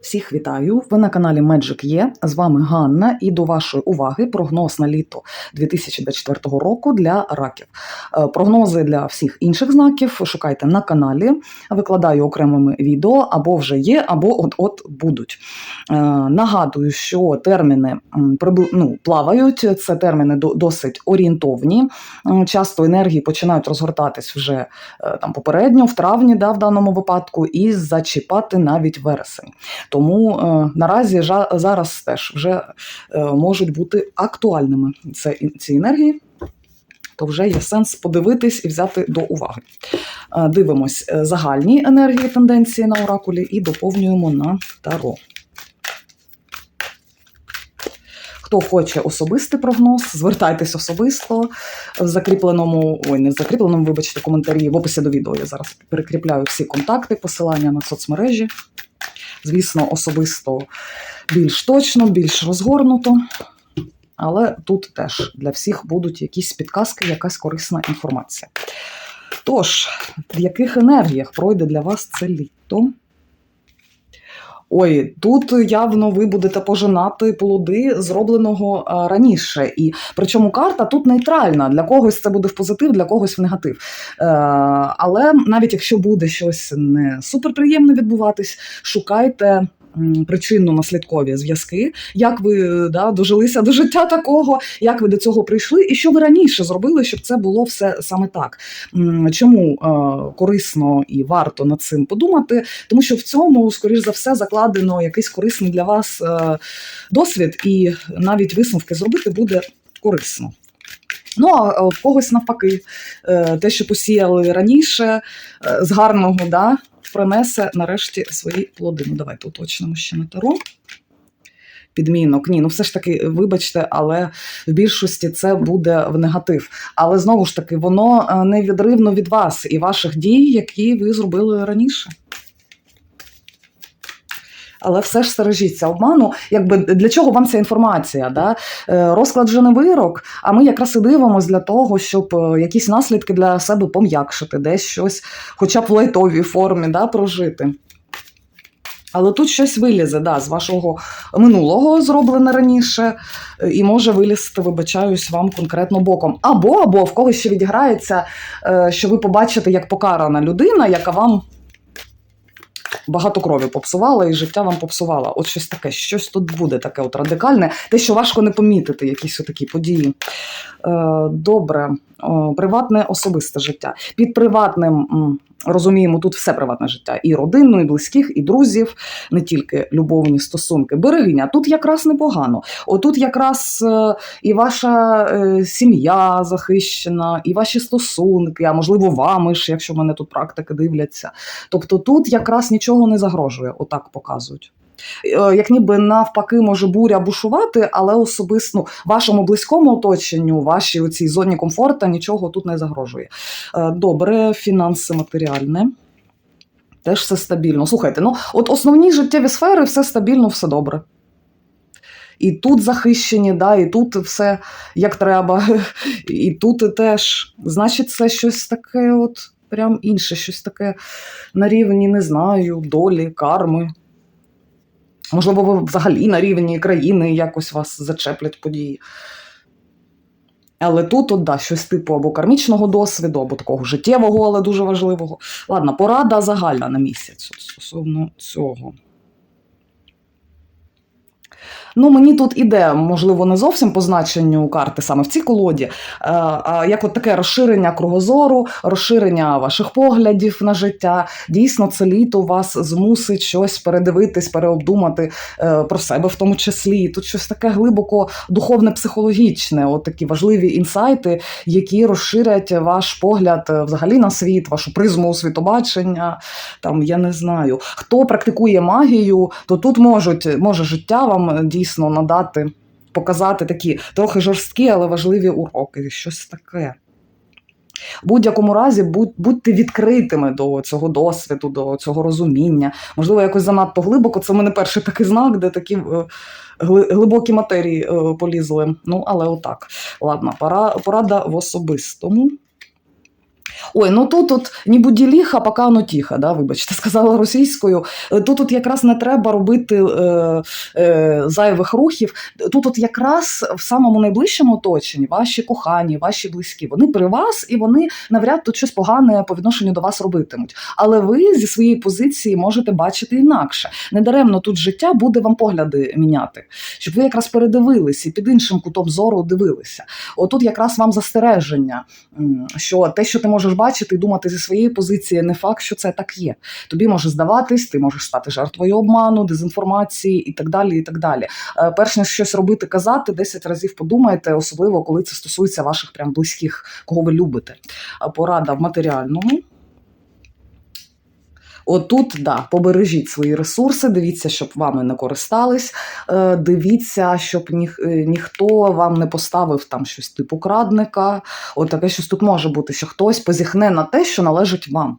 Всіх вітаю! Ви на каналі Magic є. З вами Ганна, і до вашої уваги прогноз на літо 2024 року для раків. Е, Прогнози для всіх інших знаків шукайте на каналі. Викладаю окремими відео або вже є, або от-от будуть. Е, Нагадую, що терміни ну, плавають. Це терміни досить орієнтовні. Часто енергії починають розгортатись вже е, там попередньо, в травні, да, в даному випадку, і зачіпати навіть вересень. Тому е, наразі зараз теж вже е, можуть бути актуальними ці енергії. То вже є сенс подивитись і взяти до уваги. Е, Дивимось загальні енергії тенденції на оракулі і доповнюємо на таро. Хто хоче особистий прогноз, звертайтесь особисто в закріпленому, ой, не в закріпленому, вибачте, коментарі в описі до відео. Я зараз перекріпляю всі контакти, посилання на соцмережі. Звісно, особисто більш точно, більш розгорнуто. Але тут теж для всіх будуть якісь підказки, якась корисна інформація. Тож, в яких енергіях пройде для вас це літо? Ой, тут явно ви будете пожинати плоди зробленого раніше. І причому карта тут нейтральна. Для когось це буде в позитив, для когось в негатив. Е, але навіть якщо буде щось не суперприємне відбуватись, шукайте. Причинно-наслідкові зв'язки, як ви да, дожилися до життя такого, як ви до цього прийшли, і що ви раніше зробили, щоб це було все саме так. Чому е, корисно і варто над цим подумати? Тому що в цьому, скоріш за все, закладено якийсь корисний для вас е, досвід, і навіть висновки зробити буде корисно. Ну, а в когось навпаки, е, те, що посіяли раніше, е, з гарного, да, принесе нарешті свої плоди. Ну, давайте уточнимо ще на таро. Підмінок. Ні, ну все ж таки, вибачте, але в більшості це буде в негатив. Але знову ж таки, воно е, невідривно від вас і ваших дій, які ви зробили раніше. Але все ж стережіться обману. Якби для чого вам ця інформація? Да? Е, Розклад же не вирок, а ми якраз і дивимося для того, щоб е, якісь наслідки для себе пом'якшити, десь щось, хоча б в лайтовій формі, да, прожити. Але тут щось вилізе да, з вашого минулого зроблене раніше, е, і може вилізти, вибачаюсь, вам конкретно боком. Або, або в когось ще відіграється, що ви побачите, як покарана людина, яка вам багато крові попсувала і життя вам попсувала. От щось таке, щось тут буде таке от радикальне, те, що важко не помітити, якісь такі події. Е, Добре, приватне особисте життя. Під приватним розуміємо тут все приватне життя: і родину, і близьких, і друзів, не тільки любовні стосунки. Берегиня тут якраз непогано. Отут якраз е, і ваша е, сім'я захищена, і ваші стосунки, а можливо, вами ж, якщо мене тут практики дивляться. Тобто тут якраз нічого не загрожує, отак показують. Е, Як ніби навпаки може буря бушувати, але особисто ну, вашому близькому оточенню, вашій оцій зоні комфорту нічого тут не загрожує. Е, Добре, фінанси матеріальне. Теж все стабільно. Слухайте, ну от основні життєві сфери, все стабільно, все добре. І тут захищені, да, і тут все як треба, і тут теж. Значить, це щось таке, от прям інше, щось таке на рівні, не знаю, долі, карми. Можливо, ви взагалі на рівні країни якось вас зачеплять події. Але тут, от, да, щось типу або кармічного досвіду, або такого життєвого, але дуже важливого. Ладно, порада загальна на місяць стосовно цього. Ну, мені тут іде, можливо, не зовсім по значенню карти саме в цій колоді, е, а як от таке розширення кругозору, розширення ваших поглядів на життя. Дійсно, це літо вас змусить щось передивитись, переобдумати е, про себе в тому числі. Тут щось таке глибоко духовне, психологічне, от такі важливі інсайти, які розширять ваш погляд е, взагалі на світ, вашу призму світобачення. Там я не знаю. Хто практикує магію, то тут можуть може життя вам е, дійсно надати, показати такі трохи жорсткі, але важливі уроки. Щось таке. В будь-якому разі будь, будьте відкритими до цього досвіду, до цього розуміння. Можливо, якось занадто глибоко. Це в мене перший такий знак, де такі е, глибокі матерії е, полізли. Ну, але отак. Ладно, пора, порада в особистому. Ой, ну тут от ні будь ліха, поки воно тихо, да, вибачте, сказала російською. Тут от якраз не треба робити е, е, зайвих рухів. Тут от якраз в самому найближчому оточенні ваші кохані, ваші близькі, вони при вас і вони навряд тут щось погане по відношенню до вас робитимуть. Але ви зі своєї позиції можете бачити інакше. Недаремно тут життя буде вам погляди міняти, щоб ви якраз передивилися і під іншим кутом зору дивилися. Отут якраз вам застереження, що те, що ти можеш бачити і думати зі своєї позиції, не факт, що це так є. Тобі може здаватись, ти можеш стати жертвою обману, дезінформації і так далі. І так далі. Е, Перш ніж щось робити, казати, 10 разів подумайте, особливо коли це стосується ваших прям близьких, кого ви любите. Порада в матеріальному. Отут, да, побережіть свої ресурси, дивіться, щоб вами не користались, е, дивіться, щоб ніх, е, ніхто вам не поставив там щось типу крадника. От таке щось тут може бути, що хтось позіхне на те, що належить вам.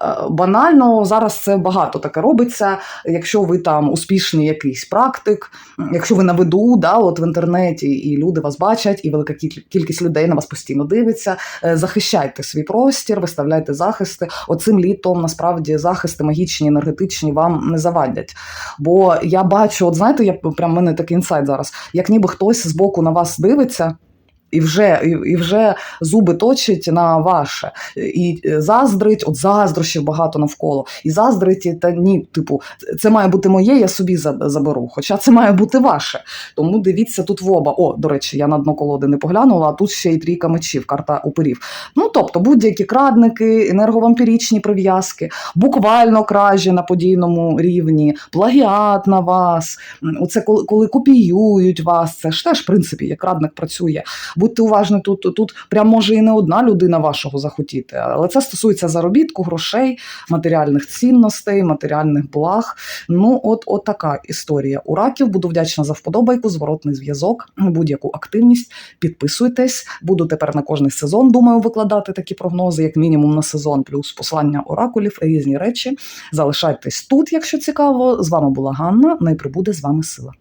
Е, Банально зараз це багато таке робиться. Якщо ви там успішний якийсь практик, якщо ви на виду, да, от в інтернеті, і люди вас бачать, і велика кількість людей на вас постійно дивиться, е, захищайте свій простір, виставляйте захисти. Оцим літом насправді захисти магічні, енергетичні вам не завадять. Бо я бачу, от знаєте, я прям в мене такий інсайт зараз, як ніби хтось збоку на вас дивиться. І вже, і, і вже зуби точить на ваше, і е, заздрить, от заздрощів багато навколо, і заздрить, та ні, типу, це має бути моє, я собі за- заберу. Хоча це має бути ваше. Тому дивіться тут в оба. О, до речі, я на дно колоди не поглянула, а тут ще й трійка мечів, карта упирів. Ну тобто, будь-які крадники, енерговампірічні прив'язки, буквально кражі на подійному рівні, плагіат на вас. Оце коли, коли копіюють вас, це ж теж в принципі як радник працює. Будьте уважні, тут, тут прям може і не одна людина вашого захотіти, але це стосується заробітку, грошей, матеріальних цінностей, матеріальних благ. Ну, от, от така історія. У раків буду вдячна за вподобайку, зворотний зв'язок, будь-яку активність. Підписуйтесь. Буду тепер на кожний сезон, думаю, викладати такі прогнози, як мінімум на сезон, плюс послання оракулів, різні речі. Залишайтесь тут, якщо цікаво. З вами була Ганна. Най прибуде з вами сила.